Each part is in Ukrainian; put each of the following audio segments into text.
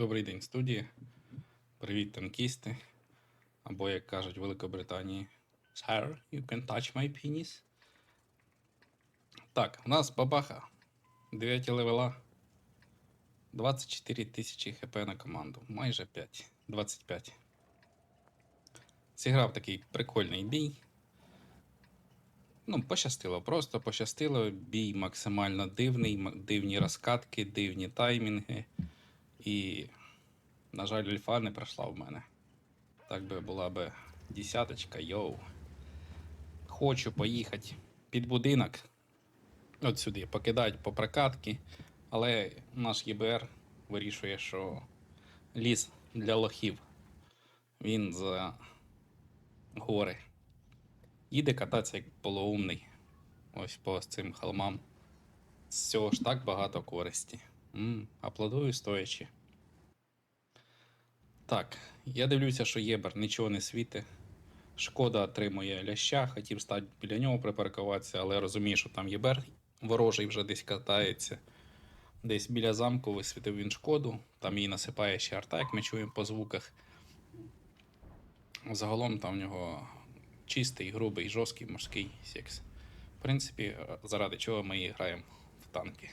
Добрий день, студії. Привіт, танкісти. Або, як кажуть в Великобританії, Sir, you can touch my penis. Так, у нас бабаха. 9 левела. 24 тисячі хп на команду. Майже 5. 25. Зіграв такий прикольний бій. Ну, пощастило, просто пощастило. Бій максимально дивний, дивні розкатки, дивні таймінги. І, на жаль, альфа не пройшла в мене. Так би була би десяточка, йоу. Хочу поїхати під будинок. От сюди, покидати по прокатки. Але наш ЄБР вирішує, що ліс для лохів. Він за гори. Їде кататися як полоумний. Ось по цим холмам. З цього ж так багато користі. М аплодую стоячи. Так, я дивлюся, що Єбер нічого не світить. Шкода отримує ляща, хотів стати біля нього припаркуватися, але розумію, що там Єбер ворожий вже десь катається. Десь біля замку висвітив він шкоду, там її насипає ще арта, як ми чуємо по звуках. Загалом там в нього чистий, грубий, жорсткий морський секс. В принципі, заради чого ми і граємо в танки.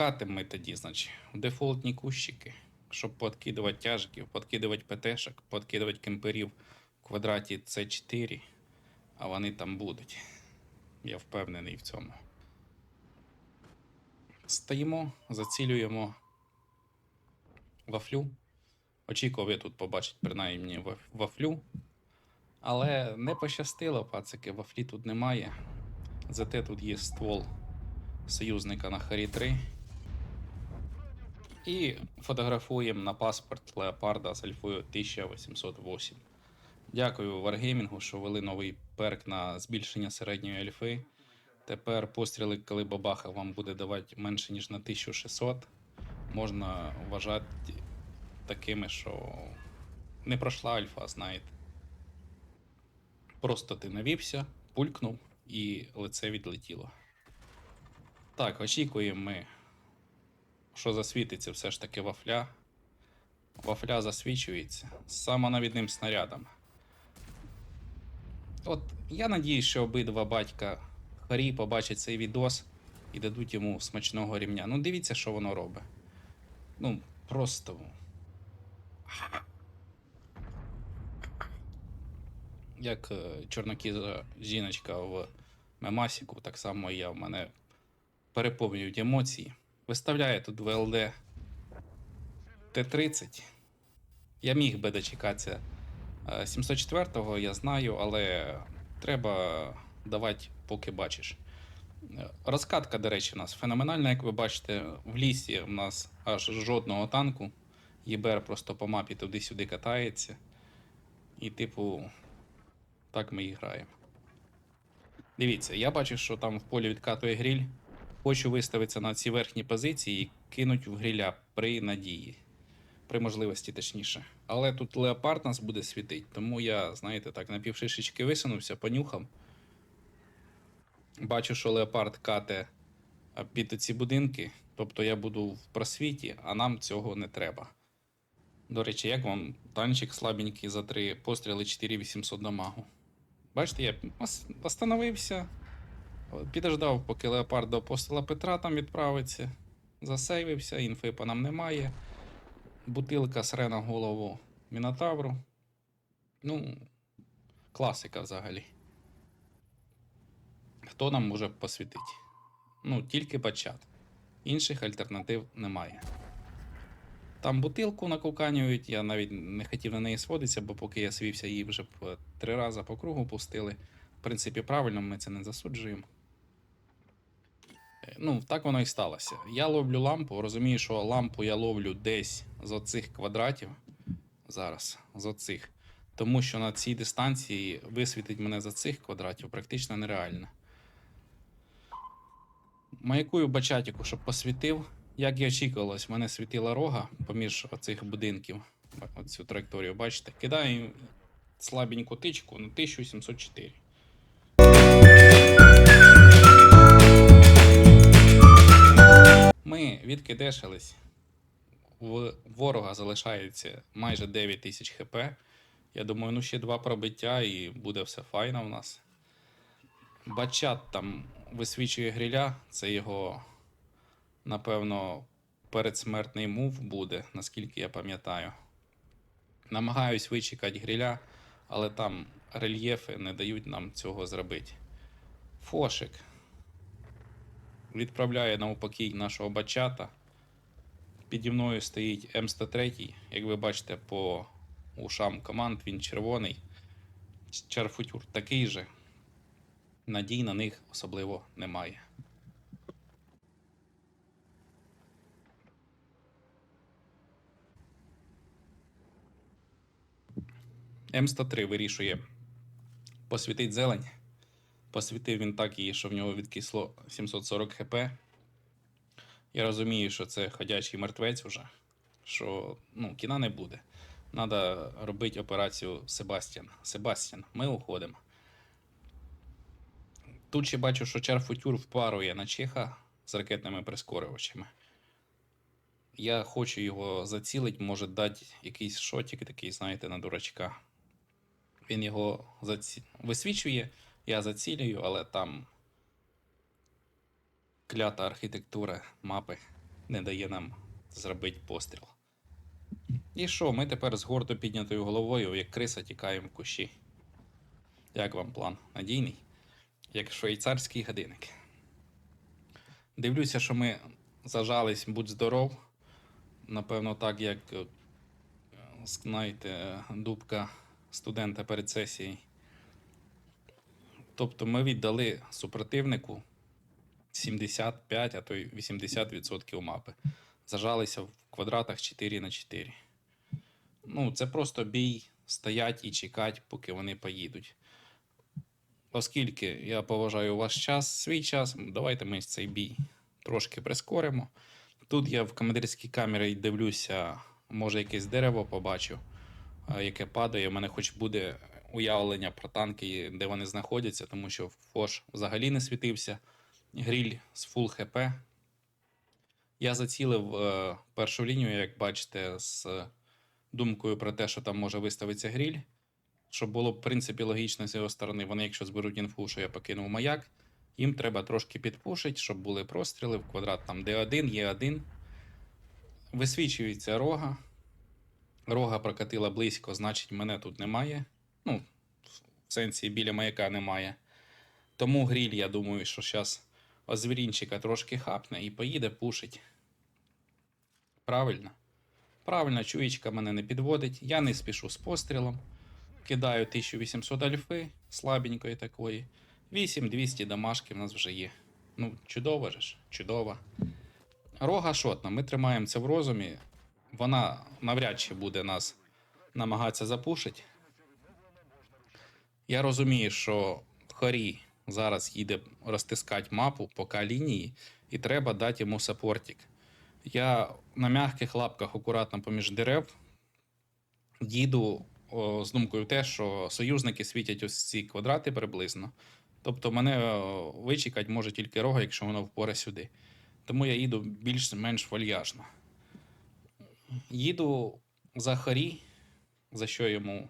Катим ми тоді, значить, в дефолтні кущики, щоб подкидувати тяжиків, подкидувати ПТшок, подкидувати кемперів в квадраті С4, а вони там будуть. Я впевнений в цьому. Стоїмо, зацілюємо вафлю. Очікував я тут побачити принаймні вафлю. Але не пощастило, пацики, вафлі тут немає. Зате тут є ствол союзника на Харі 3. І фотографуємо на паспорт леопарда з альфою 1808. Дякую Wargaming, що ввели новий перк на збільшення середньої альфи. Тепер постріли, коли бабаха вам буде давати менше, ніж на 1600, можна вважати такими, що не пройшла альфа, знаєте. Просто ти навівся, пулькнув і лице відлетіло. Так, очікуємо ми, що засвітиться все ж таки вафля. Вафля засвічується з самонавідним снарядом. От я надіюсь, що обидва батька Харі побачать цей відос і дадуть йому смачного рівня. Ну, дивіться, що воно робить. Ну, просто. Як е, чорнокіза жіночка в мемасіку, так само і я в мене переповнюють емоції. Виставляє тут ВЛД Т-30. Я міг би дочекатися е, 704-го, я знаю, але треба давати, поки бачиш. Е, Розкатка, до речі, у нас феноменальна, як ви бачите. В лісі в нас аж жодного танку. ЄБР просто по мапі туди-сюди катається. І, типу, так ми і граємо. Дивіться, я бачу, що там в полі відкатує гріль. Хочу виставитися на ці верхні позиції і кинуть в гріля при надії. При можливості, точніше. Але тут леопард нас буде світити, тому я, знаєте, так, на півшишечки висунувся, понюхав. Бачу, що леопард кате під ці будинки, тобто я буду в просвіті, а нам цього не треба. До речі, як вам танчик слабенький за три постріли 4800 дамагу. Бачите, я остановився, підождав, поки леопард до апостола Петра там відправиться, засейвився, інфи по нам немає. Бутилка сре на голову Мінотавру. Ну, класика взагалі. Хто нам може посвітити? Ну, тільки бачат. Інших альтернатив немає. Там бутилку накуканюють, я навіть не хотів на неї сводитися, бо поки я свівся, її вже три рази по кругу пустили. В принципі, правильно, ми це не засуджуємо. Ну, так воно і сталося. Я ловлю лампу, розумію, що лампу я ловлю десь з оцих квадратів. Зараз, з оцих. Тому що на цій дистанції висвітить мене за цих квадратів практично нереально. Маякую бачатіку, щоб посвітив. Як і очікувалось, мене світила рога поміж оцих будинків. Оцю траєкторію, бачите? Кидаю слабеньку тичку на 1704. Ми відкидешились ворога залишається майже 9 тисяч хп. Я думаю, ну ще два пробиття і буде все файно в нас. Бачат там висвічує гриля, це його, напевно, передсмертний мув буде, наскільки я пам'ятаю. Намагаюсь вичекати гриля, але там рельєфи не дають нам цього зробити. Фошик відправляє на упокій нашого бачата. Піді мною стоїть М103. Як ви бачите по ушам команд, він червоний. Чарфутюр такий же. Надій на них особливо немає. М103 вирішує посвітить зелень. Посвітив він так її, що в нього відкисло 740 хп. Я розумію, що це ходячий мертвець уже, що ну, кіна не буде. Надо робити операцію Себастьян. Себастьян, ми уходимо. Тут ще бачу, що Чарфутюр впарує на Чеха з ракетними прискорювачами. Я хочу його зацілити, може дати якийсь шотик такий, знаєте, на дурачка. Він його заці... висвічує, я зацілюю, але там клята архітектура мапи не дає нам зробити постріл. І що, ми тепер з гордо піднятою головою, як криса, тікаємо в кущі. Як вам план? Надійний? Як швейцарський годинник. Дивлюся, що ми зажались, будь здоров. Напевно, так, як, е, знаєте, дубка студента перед сесією. Тобто ми віддали супротивнику 75, а то й 80% мапи. Зажалися в квадратах 4 на 4. Ну, це просто бій, стоять і чекати, поки вони поїдуть. Оскільки я поважаю ваш час, свій час, давайте ми цей бій трошки прискоримо. Тут я в командирській камері дивлюся, може якесь дерево побачу, яке падає. У мене хоч буде уявлення про танки, де вони знаходяться, тому що Фош взагалі не світився. Гріль з фул хп. Я зацілив е, першу лінію, як бачите, з думкою про те, що там може виставитися гріль. Щоб було, в принципі, логічно з його сторони. Вони, якщо зберуть інфу, що я покинув маяк, їм треба трошки підпушити, щоб були простріли в квадрат там Д1, Є1. Висвічується рога. Рога прокатила близько, значить, мене тут немає. Ну, в сенсі біля маяка немає. Тому гріль, я думаю, що зараз озвірінчика трошки хапне і поїде пушить. Правильно? Правильно, чуєчка мене не підводить. Я не спішу з пострілом. Кидаю 1800 альфи, слабенької такої. 8200 дамашки в нас вже є. Ну, чудово ж, чудово. Рога шотна, ми тримаємо це в розумі. Вона навряд чи буде нас намагатися запушити. Я розумію, що Хорі зараз їде розтискати мапу по лінії, і треба дати йому саппортик. Я на м'яких лапках акуратно поміж дерев їду о, з думкою те, що союзники світять ось ці квадрати приблизно. Тобто мене вичекати може тільки рога, якщо воно впоре сюди. Тому я їду більш-менш вальяжно. Їду за Харі, за що йому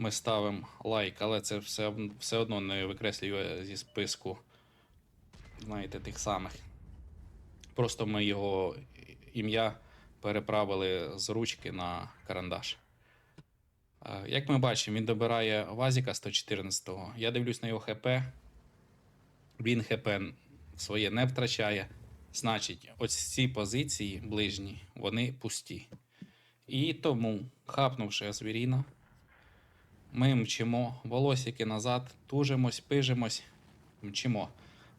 ми ставимо лайк, але це все, все одно не викреслює зі списку, знаєте, тих самих. Просто ми його ім'я переправили з ручки на карандаш. Е, Як ми бачимо, він добирає Вазіка 114-го. Я дивлюсь на його ХП. Він ХП своє не втрачає. Значить, ось ці позиції ближні, вони пусті. І тому, хапнувши Азвіріна, ми мчимо волосики назад, тужимось, пижимось, мчимо.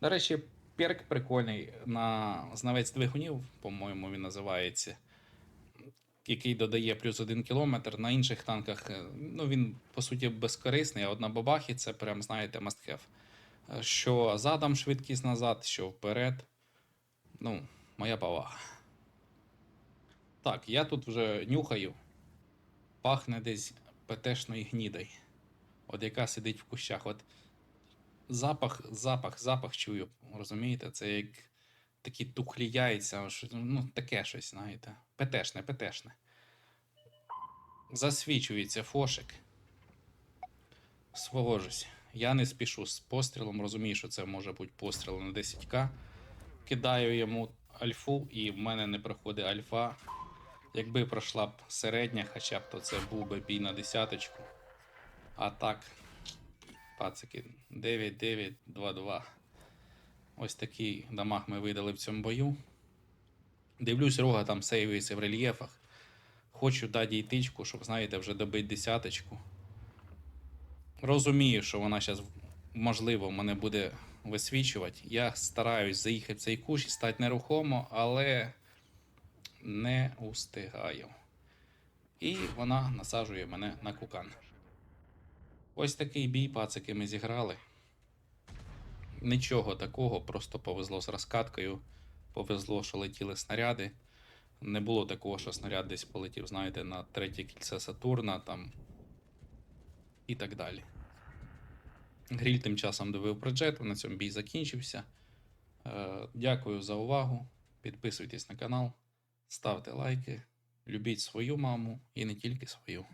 До речі, перк прикольний на знавець двигунів, по-моєму, він називається, який додає плюс один кілометр. На інших танках е, ну, він по суті безкорисний, а от на бабахі це прям, знаєте, must have. Е, Що задом швидкість назад, що вперед. Ну, моя повага. Так, я тут вже нюхаю. Пахне десь ПТшною гнідою. От яка сидить в кущах. От запах, запах, запах чую. Розумієте? Це як такі тухлі яйця, ну, таке щось, знаєте. Петешне, петешне. Засвічується фошик. Свожусь. Я не спішу з пострілом, розумію, що це може бути постріл на 10к. Кидаю йому альфу, і в мене не проходить альфа. Якби пройшла б середня, хоча б, то це був би бій на десяточку. А так, пацики, 9-9-2-2. Ось такий дамаг ми видали в цьому бою. Дивлюсь, рога там сейвується в рельєфах. Хочу дати їй щоб, знаєте, вже добити десяточку. Розумію, що вона зараз, можливо, мене буде висвічувати. Я стараюсь заїхати в цей кущ і стати нерухомо, але не устигаю. І вона насаджує мене на кукан. Ось такий бій, пацики, ми зіграли. Нічого такого, просто повезло з розкаткою. Повезло, що летіли снаряди. Не було такого, що снаряд десь полетів, знаєте, на третє кільце Сатурна там і так далі. Гріль тим часом довів проджект, на цьому бій закінчився. Е, Дякую за увагу. Підписуйтесь на канал, ставте лайки, любіть свою маму і не тільки свою.